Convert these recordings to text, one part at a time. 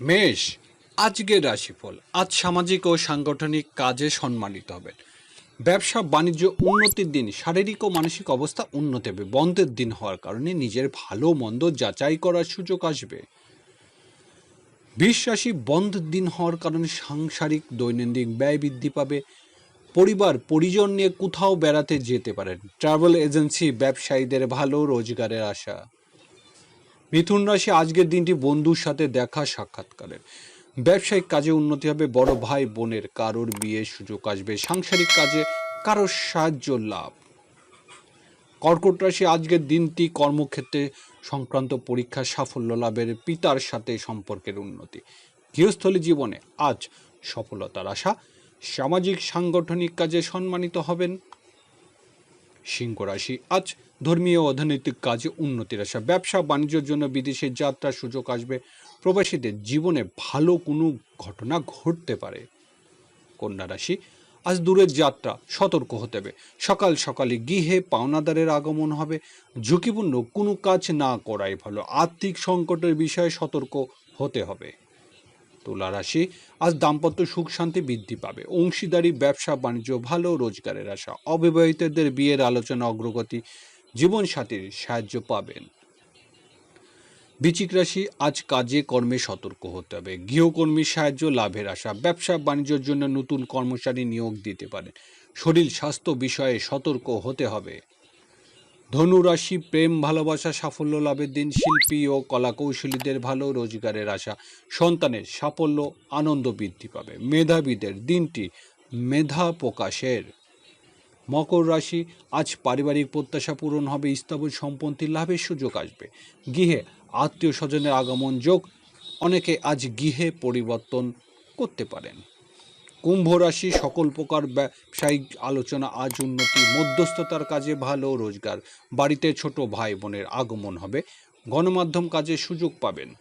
মেষ, আজকের রাশিফল। আজ সামাজিক ও সাংগঠনিক কাজে সম্মানিত হবেন। ব্যবসা, বাণিজ্য, উন্নতির দিন, শারীরিক ও মানসিক অবস্থা উন্নতি হবে। বন্ধের দিন হওয়ার কারণে নিজের ভালো মন্দ যাচাই করার সুযোগ আসবে। বিশ্বাসী বন্ধের দিন হওয়ার কারণে সাংসারিক দৈনন্দিন ব্যয় বৃদ্ধি পাবে। পরিবার, পরিজন নিয়ে কোথাও বেড়াতে যেতে পারেন। ট্রাভেল এজেন্সি, ব্যবসায়ীদের ভালো রোজগারের আশা। মিথুন রাশি আজকের দিনটি বন্ধুর সাথে দেখা সাক্ষাৎকারের। ব্যবসায়িক কাজে উন্নতি হবে, বড় ভাই বোনের কারোর বিয়ের সুযোগ আসবে, সাংসারিক কাজে কারোর সাহায্য লাভ। কর্কট রাশি আজকের দিনটি কর্মক্ষেত্রে সংক্রান্ত পরীক্ষা সাফল্য লাভের পিতার সাথে সম্পর্কের উন্নতি। গৃহস্থলী জীবনে আজ সফলতার আশা, সামাজিক সাংগঠনিক কাজে সম্মানিত হবেন। সিংহ আজ ধর্মীয় অর্থনৈতিক কাজে উন্নতির আশা। ব্যবসা, বাণিজ্যের জন্য বিদেশে যাত্রার সুযোগ আসবে। প্রবাসীদের জীবনে ভালো কোনো ঘটনা ঘটতে পারে। কন্যা রাশি, আজ দূরের যাত্রা, সতর্ক হতে হবে। সকাল সকালে গৃহে পাওনাদারের আগমন হবে। ঝুঁকিপূর্ণ কোনো কাজ না করাই ভালো। আর্থিক সংকটের বিষয়ে সতর্ক হতে হবে। তুলা রাশি, আজ দাম্পত্য সুখ শান্তি বৃদ্ধি পাবে। অংশীদারি, ব্যবসা, বাণিজ্য, ভালো রোজগারের আশা। অবিবাহিতদের বিয়ের আলোচনা অগ্রগতি জীবনসাথীর সাহায্য পাবেন। বৃচিক রাশি, আজ কাজে, কর্মে সতর্ক হতে হবে। গৃহকর্মীর সাহায্য, লাভের আশা, ব্যবসা, বাণিজ্যের জন্য নতুন কর্মচারী নিয়োগ দিতে পারেন। শরীর স্বাস্থ্য বিষয়ে সতর্ক হতে হবে। ধনু রাশি প্রেম, ভালোবাসা, সাফল্য, লাভের দিন, শিল্পী ও কলাকৌশলীদের ভালো রোজগারের আশা। সন্তানের সাফল্য, আনন্দ বৃদ্ধি পাবে। মেধাবীদের দিনটি মেধা প্রকাশের। মকর রাশি, আজ পারিবারিক প্রত্যাশা পূরণ হবে, স্থাবর সম্পত্তি, লাভের সুযোগ আসবে। গৃহে আত্মীয় স্বজনের আগমন যোগ, অনেকে আজ গৃহে পরিবর্তন করতে পারেন। কুম্ভ রাশি সকল প্রকার ব্যবসায়িক আলোচনা আজ উন্নতি, মধ্যস্থতার কাজে ভালো রোজগার, বাড়িতে ছোট ভাই বোনের আগমন হবে, গণমাধ্যম কাজে সুযোগ পাবেন।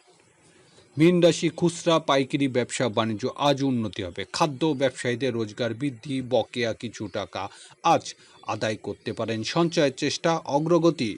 মীন রাশি খুচরা, পাইকারি ব্যবসা, বাণিজ্য আজ উন্নতি হবে। খাদ্য ব্যবসায়ীদের রোজগার বৃদ্ধি, বকেয়া কিছু টাকা আজ আদায় করতে পারেন সঞ্চয়ের চেষ্টা, অগ্রগতি।